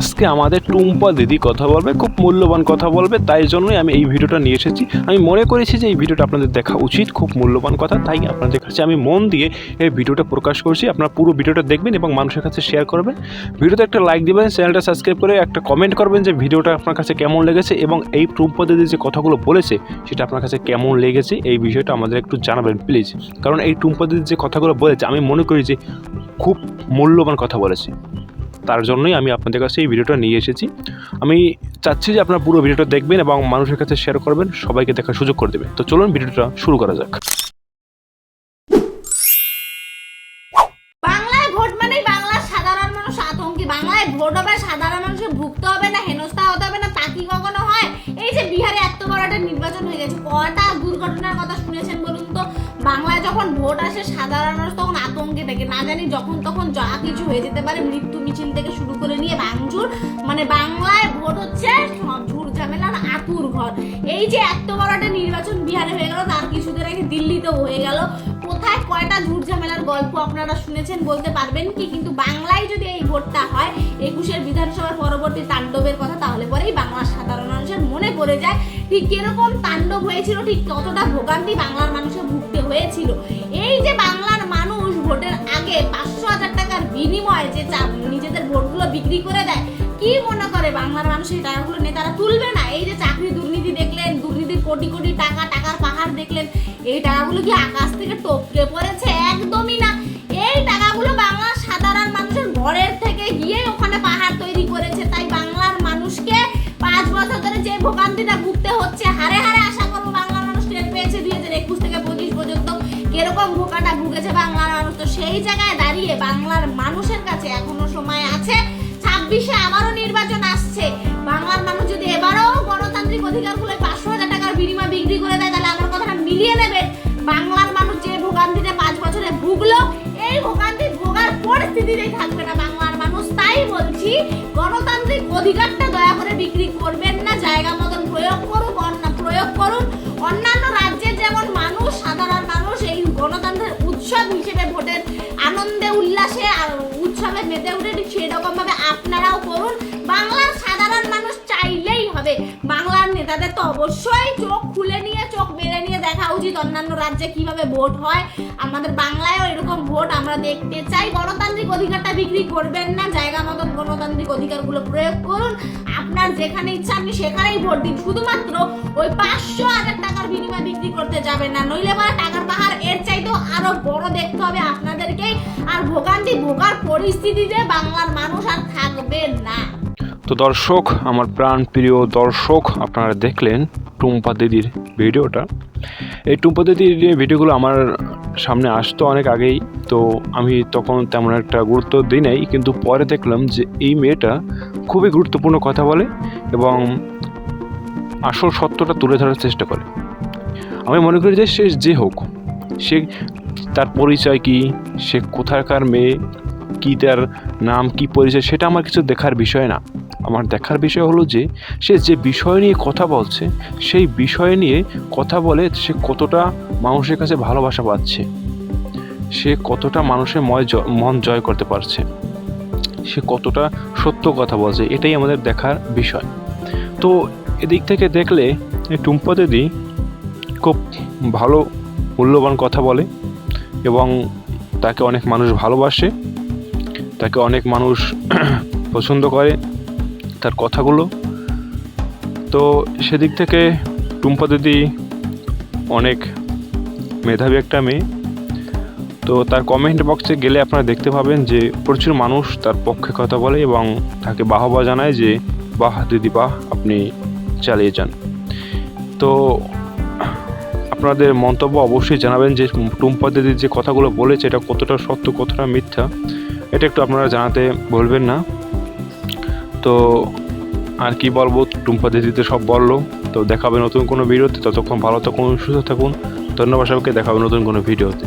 আজকে আমাদের টুম্পা দিদি কথা বলবে, খুব মূল্যবান কথা বলবে, তাই জন্যই আমি এই ভিডিওটা নিয়ে এসেছি। আমি মনে করেছি যে এই ভিডিওটা আপনাদের দেখা উচিত, খুব মূল্যবান কথা, তাই আপনাদের কাছে আমি মন দিয়ে এই ভিডিওটা প্রকাশ করছি। আপনারা পুরো ভিডিওটা দেখবেন এবং মানুষের কাছে শেয়ার করবেন। ভিডিওতে একটা লাইক দিবেন চ্যানেলটা সাবস্ক্রাইব করে একটা কমেন্ট করবেন যে ভিডিওটা আপনার কাছে কেমন লেগেছে এবং এই টুম্পা দিদি যে কথাগুলো বলেছে, সেটা আপনার কাছে কেমন লেগেছে, এই বিষয়টা আমাদের একটু জানাবেন প্লিজ কারণ এই টুম্পা দিদি যে কথাগুলো বলেছে, আমি মনে করি যে খুব মূল্যবান কথা বলেছে। তার জন্যই আমি আপনাদের কাছে এই ভিডিওটা নিয়ে এসেছি। আমি চাচ্ছি যে আপনারা পুরো ভিডিওটা দেখবেন এবং মানুষের কাছে শেয়ার করবেন, সবাইকে দেখার সুযোগ করে দেবেন। তো চলুন ভিডিওটা শুরু করা যাক। বাংলায় ভোট মানে সাধারণ মানুষ বাংলায় ভোট হবে, সাধারণ ভুগতে হবে না, হেনস্থা যখন ভোট আসে, সাধারণ মানুষ তখন আতঙ্কে থাকে। না জানি যখন তখন যা কিছু হয়ে যেতে পারে, মৃত্যু মিছিল থেকে শুরু করে নিয়ে ভাঙচুর। মানে বাংলায় ভোট হচ্ছে ঝুট ঝামেলার আতুর ঘর। এই যে এত বড় একটা নির্বাচন বিহারে হয়ে গেল, তার কিছুদিন আগে দিল্লিতেও হয়ে গেল। কয়টা ঝুট ঝামেলার গল্প আপনারা শুনেছেন বলতে পারবেন কি? কিন্তু বাংলায় যদি এই ভোটটা হয়, একুশের বিধানসভার পরবর্তী তাণ্ডবের কথা, তাহলে পরেই বাংলার সাধারণ মানুষের মনে পড়ে যায়, ঠিক কীরকম তাণ্ডব হয়েছিল, ঠিক ততটা ভোগান্তি বাংলার মানুষের ভুগতে হয়েছিল। এই যে বাংলার মানুষ ভোটের আগে পাঁচশো হাজার টাকার বিনিময়ে যে চা- নিজেদের ভোটগুলো বিক্রি করে দেয়, কি মনে করে বাংলার মানুষ এই টাকাগুলো নেতারা তুলবে না। এই যে চাকরি দুর্নীতি দেখলেন, দুর্নীতির কোটি কোটি টাকা দেখলেন, এই টাকাগুলো কি আকাশ থেকে টপকে পড়েছে? একদমই না। এই টাকাগুলো বাংলার সাধারণ মানুষের ঘরের থেকে গিয়ে ওখানে পাহাড় তৈরি করেছে। তাই বাংলার মানুষকে পাঁচ বছর ধরে যে ভোগান্তিটা ভুগতে হচ্ছে, হারে হারে আশা করব বাংলার মানুষ টের পেয়েছে দুই হাজার একুশ থেকে পঁচিশ পর্যন্ত কীরকম ভোগাটা ভুগেছে বাংলার মানুষ। তো সেই জায়গায় দাঁড়িয়ে বাংলার মানুষের কাছে এখনও সময় আছে। ছাব্বিশে আবারও নির্বাচন আসছে। বাংলার মানুষ যদি এবারও গণতান্ত্রিক অধিকারগুলো মিলিয়ে নেবেন। বাংলার মানুষ যে ভোগান্তিতে পাঁচ বছরে ভুগলো, এই ভোগান্তি ভোগার পরিস্থিতিতেই থাকবে না বাংলার মানুষ। তাই বলছি, গণতান্ত্রিক অধিকারটা দয়া করে বিক্রি করবেন অন্যান্য রাজ্যে কীভাবে ভোট হয়, আমাদের বাংলায়ও এরকম ভোট আমরা দেখতে চাই। গণতান্ত্রিক অধিকারটা বিক্রি করবেন না, জায়গা মতো গণতান্ত্রিক অধিকারগুলো প্রয়োগ করুন। আপনার যেখানে ইচ্ছা আপনি সেখানেই ভোট দিন। শুধুমাত্র ওই পাঁচশো হাজার টাকার বিনিময়ে বিক্রি করতে যাবেন না, নইলে পরে টাকার পাহাড় এর চাইতেও আরও বড় দেখতে হবে আপনাদেরকে। আর ভোগান্তি, ভোগার পরিস্থিতিতে বাংলার মানুষ আর থাকবে না। তো দর্শক, আমার প্রাণ প্রিয় দর্শক, আপনারা দেখলেন টুম্পা দিদির ভিডিওটা। এই টুম্পা দিদির যে ভিডিওগুলো আমার সামনে আসতো অনেক আগেই, তো আমি তখন তেমন একটা গুরুত্ব দিই নাই, কিন্তু পরে দেখলাম যে এই মেয়েটা খুবই গুরুত্বপূর্ণ কথা বলে এবং আসল সত্যটা তুলে ধরার চেষ্টা করে। আমি মনে করি যে সে যে হোক, সে তার পরিচয় কি, সে কোথাকার মেয়ে, কি তার নাম, কি পরিচয়, সেটা আমার কিছু দেখার বিষয় না। আমার দেখার বিষয় হলো যে, সে যে বিষয় নিয়ে কথা বলছে, সেই বিষয় নিয়ে কথা বলে সে কতটা মানুষের কাছে ভালোবাসা পাচ্ছে। সে কতটা মানুষের ময় মন জয় করতে পারছে। সে কতটা সত্য কথা বলছে, এটাই আমাদের দেখার বিষয়। তো এদিক থেকে দেখলে টুম্পা দিদি খুব ভালো, মূল্যবান কথা বলে এবং তাকে অনেক মানুষ ভালোবাসে, তাকে অনেক মানুষ পছন্দ করে। তার কথাগুলো। তো সেদিক থেকে টুম্পা দিদি অনেক মেধাবী একটা মেয়ে। তো তার কমেন্ট বক্সে গেলে আপনারা দেখতে পাবেন যে প্রচুর মানুষ তার পক্ষে কথা বলে এবং তাকে বাহবা জানায় যে, বাহ দিদি, বাহ, আপনি চালিয়ে যান। তো আপনাদের মন্তব্য অবশ্যই জানাবেন যে, টুম্পা দিদির যে কথাগুলো বলেছে, এটা কতটা সত্য, কতটা মিথ্যা, এটা একটু আপনারা জানাতে বলবেন না। তো আর কি বলব, টুম্পা দিদিতে সব বলল। তো দেখাবে নতুন কোনো ভিডিওতে, ততক্ষণ ভালো থাকুন, সুস্থ থাকুন। ধন্যবাদ সবাইকে, দেখাবে নতুন কোনো ভিডিওতে।